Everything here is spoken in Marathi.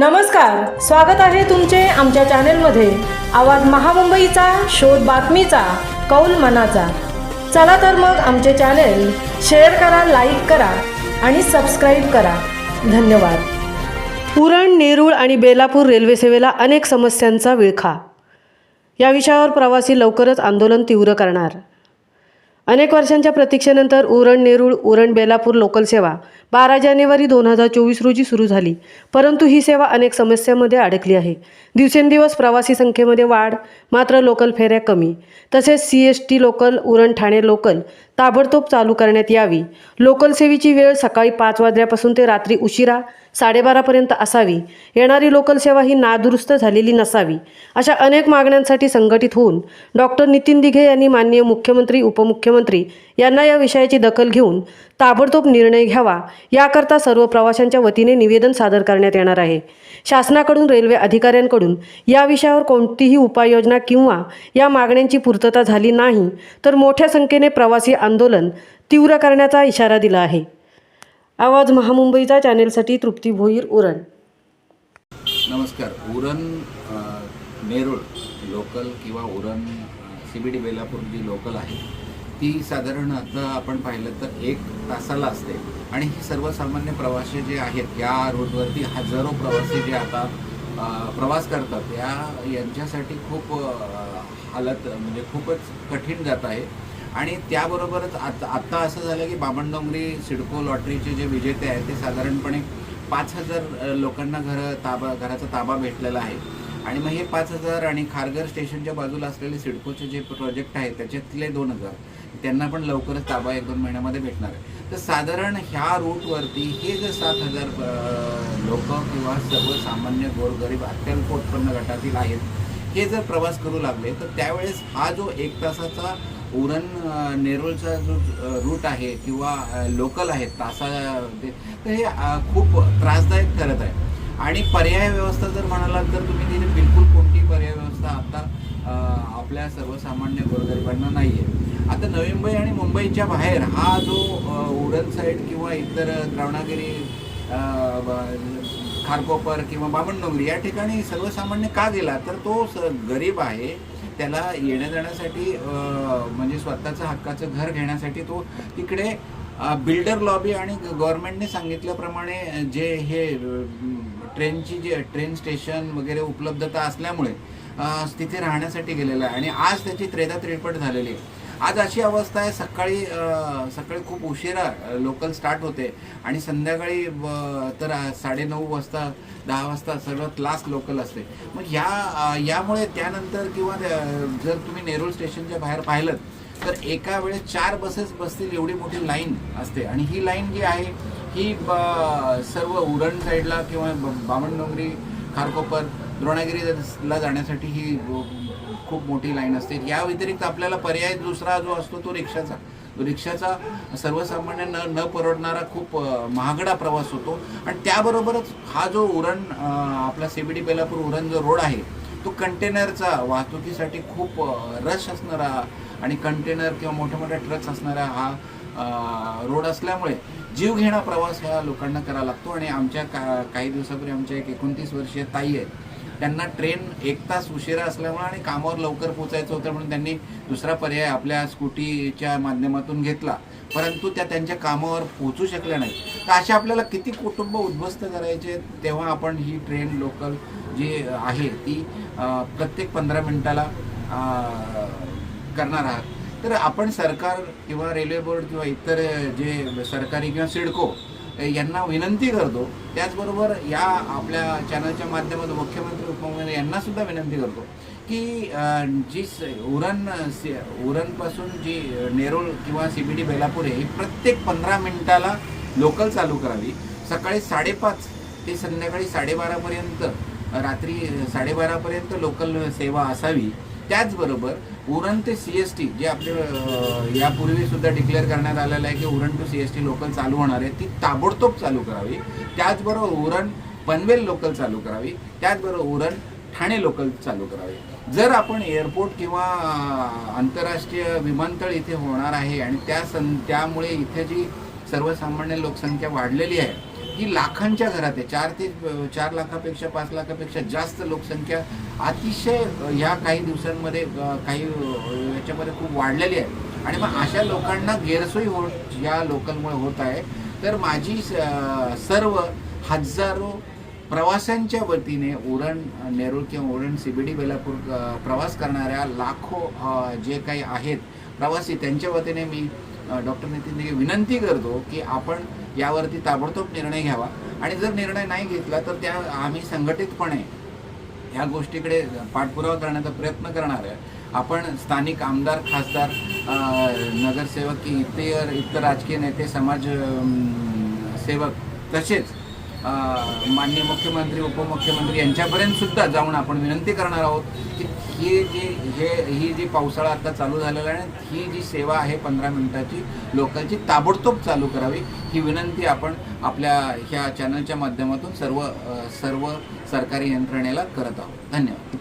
नमस्कार स्वागत आहे तुमचे आमच्या चॅनेलमध्ये. आवाज महामुंबईचा शोध बातमीचा कौल मनाचा. चला तर मग आमचे चॅनेल शेअर करा लाईक करा आणि सबस्क्राईब करा. धन्यवाद. पुरण नेरूळ आणि बेलापूर रेल्वे सेवेला अनेक समस्यांचा विळखा. या विषयावर प्रवासी लवकरच आंदोलन तीव्र करणार. अनेक वर्षांच्या प्रतीक्षेनंतर उरण नेरूळ उरण बेलापूर लोकल सेवा बारा जानेवारी दोन हजार चोवीस रोजी सुरू झाली. परंतु ही सेवा अनेक समस्यांमध्ये अडकली आहे. दिवसेंदिवस प्रवासी संख्येमध्ये वाढ मात्र लोकल फेऱ्या कमी. तसेच C S T local Uran Thane local ताबडतोब चालू करण्यात यावी. लोकल सेवेची वेळ सकाळी पाच वाजल्यापासून ते रात्री उशिरा साडेबारापर्यंत असावी. येणारी लोकल सेवा ही नादुरुस्त झालेली नसावी अशा अनेक मागण्यांसाठी संघटित होऊन डॉक्टर नितीन दिघे यांनी माननीय मुख्यमंत्री उपमुख्यमंत्री यांना या विषयाची दखल घेऊन ताबडतोब निर्णय घ्यावा याकरता सर्व प्रवाशांच्या वतीने निवेदन सादर करण्यात येणार आहे. शासनाकडून रेल्वे अधिकाऱ्यांकडून या विषयावर कोणतीही उपाययोजना किंवा या मागण्यांची पूर्तता झाली नाही तर मोठ्या संख्येने प्रवासी आंदोलन तीव्र करण्याचा इशारा दिला आहे. आवाज महामुंबईचा चॅनेलसाठी तृप्ती भोईर उरण. नमस्कार. उरण अ, नेरूळ लोकल किंवा Uran C B D Belapur जी लोकल आहे ती साधारण आता आपण पाहिलं तर एक तासाला असते. आणि ही सर्वसामान्य प्रवासी जे आहेत या रूटवरती हजारो प्रवासी जे आता प्रवास करतात या यांच्यासाठी खूप हालत म्हणजे खूपच कठीण जात आहे. आणि त्याबरोबरच आता आत्ता असं झालं की बामणडोंगरी सिडको लॉटरीचे जे विजेते आहेत ते साधारणपणे पाच हजार लोकांना घर ताबा घराचा ताबा भेटलेला आहे. आणि मग हे पाच हजार आणि खारघर स्टेशनच्या बाजूला असलेले सिडकोचे जे प्रोजेक्ट आहेत त्याच्यातले दोन हजार त्यांना पण लवकरच ताबा एक दोन महिन्यामध्ये भेटणार आहे. तर साधारण ह्या रूटवरती हे जर सात हजार लोक किंवा सर्वसामान्य गोरगरीब अत्यल्प उत्पन्न गटातील आहेत हे जर प्रवास करू लागले तर त्यावेळेस हा जो एक तासाचा उरण नेरूळचा जो रूट आहे किंवा लोकल आहे तासा तर हे खूप त्रासदायक ठरत आहे. आणि पर्याय व्यवस्था जर म्हणालात तर तुम्ही तिथे बिलकुल कोणती पर्याय व्यवस्था आता आपल्या सर्वसामान्य गोरगरिबांना नाही आहे आता नवी मुंबई आणि मुंबईच्या बाहेर हा जो उडन साईड किंवा इतर द्रावणागिरी खारकोपर किंवा बामणडोंगरी या ठिकाणी सर्वसामान्य का गेला? तर तो स गरीब आहे. त्याला येण्या जाण्यासाठी म्हणजे स्वतःचं हक्काचं घर घेण्यासाठी तो तिकडे बिल्डर लॉबी आणि गव्हर्नमेंटने सांगितल्याप्रमाणे जे हे ट्रेनची जे ट्रेन स्टेशन वगैरे उपलब्धता असल्यामुळे तिथे राहण्यासाठी गेलेला आहे. आणि आज त्याची त्रेदा त्रेपट झालेली आहे. आज अशी अवस्था आहे सकाळी सकाळी खूप उशिरा लोकल स्टार्ट होते. आणि संध्याकाळी तर साडे साडेनऊ वाजता दहा वाजता सर्वात लास्ट लोकल असते. मग या यामुळे त्यानंतर किंवा जर तुम्ही नेरूळ स्टेशनच्या बाहेर पाहिलं तर एका वेळेस चार बसेस बसतील एवढी मोठी लाईन असते. आणि ही लाईन जी आहे ही ब- सर्व उरण साईडला किंवा ब- बामणडोंगरी खारकोपर द्रोणागिरीला जाण्यासाठी ही खूप मोठी लाईन असते. या व्यतिरिक्त आपल्याला पर्याय दुसरा जो असतो तो रिक्षाचा. तो रिक्षाचा सर्वसामान्य न न परवडणारा खूप महागडा प्रवास होतो. आणि त्याबरोबरच हा जो उरण अ, आपला सीबीडी बेलापूर उरण जो रोड आहे तो कंटेनरचा वाहतुकीसाठी खूप रश असणारा आणि कंटेनर किंवा मोठ्या मोठ्या ट्रक्स असणारा हा रोड असल्यामुळे जीवघेणा प्रवास ह्या लोकांना करावा लागतो. आणि आमच्या का काही दिवसापूर्वी आमच्या एक एकोणतीस वर्षीय ताई आहेत त्यांना ट्रेन एक तास उशिरा असल्यामुळे आणि कामावर लवकर पोचायचं होतं म्हणून त्यांनी दुसरा पर्याय आपल्या स्कूटीच्या माध्यमातून घेतला. परंतु त्या त्यांच्या कामावर पोचू शकल्या नाही तर अशा आपल्याला किती कुटुंब उद्ध्वस्त करायचे तेव्हा आपण ही ट्रेन लोकल जी आहे ती प्रत्येक पंधरा मिनिटाला करणार आहात. तर आपण सरकार किंवा रेल्वे बोर्ड किंवा इतर जे सरकारी किंवा सिडको यांना विनंती करतो. त्याचबरोबर या आपल्या चॅनलच्या माध्यमातून मुख्यमंत्री उपमुख्यमंत्री यांना सुद्धा विनंती करतो की जी स- उरण सी- उरणपासून जी नेरूळ किंवा सी बी डी बेलापूर आहे ही प्रत्येक पंधरा मिनिटाला लोकल चालू करावी. सकाळी साडेपाच ते संध्याकाळी साडेबारापर्यंत रात्री साडेबारापर्यंत लोकल सेवा असावी. त्याचबरोबर उरण ते सी एस टी जे आपले यापूर्वी सुद्धा डिक्लेअर करण्यात आलेलं आहे की Uran to C S T local चालू होणार आहे ती ताबडतोब चालू करावी. त्याचबरोबर उरण पनवेल लोकल चालू करावी. त्याचबरोबर उरण ठाणे लोकल चालू करावी. जर आपण एअरपोर्ट किंवा आंतरराष्ट्रीय विमानतळ इथे होणार आहे आणि त्या सं त्यामुळे इथे जी सर्वसामान्य लोकसंख्या वाढलेली आहे ही लाखांच्या घरात आहे. चार ते चार लाखापेक्षा पाच लाखापेक्षा जास्त लोकसंख्या अतिशय ह्या काही दिवसांमध्ये काही याच्यामध्ये खूप वाढलेली आहे. आणि मग अशा लोकांना गैरसोयी होत या लोकलमुळे होत आहे. तर माझी सर्व हजारो प्रवाशांच्या वतीने उरण नेरूळ किंवा उरण सीबीडी बेलापूर प्रवास करणाऱ्या लाखो जे काही आहेत प्रवासी त्यांच्या वतीने मी डॉक्टर नितीन दिघे विनंती करतो की आपण यावरती ताबडतोब निर्णय घ्यावा. आणि जर निर्णय नाही घेतला तर त्या आम्ही संघटितपणे ह्या गोष्टीकडे पाठपुरावा करण्याचा प्रयत्न करणार आहे. आपण स्थानिक आमदार खासदार नगरसेवक की इतर इतर राजकीय नेते समाज सेवक तसेच माननीय मुख्यमंत्री उपमुख्यमंत्री यांच्यापर्यंत सुद्धा जाऊन आपण विनंती करणार आहोत की ही जी हे ही जी पावसाळा आता चालू झालेला आहे ही जी सेवा आहे पंधरा मिनिटाची लोकांची ताबडतोब चालू करावी ही विनंती आपण आपल्या ह्या चॅनलच्या माध्यमातून सर्व सर्व सरकारी यंत्रणेला करत आहोत. धन्यवाद.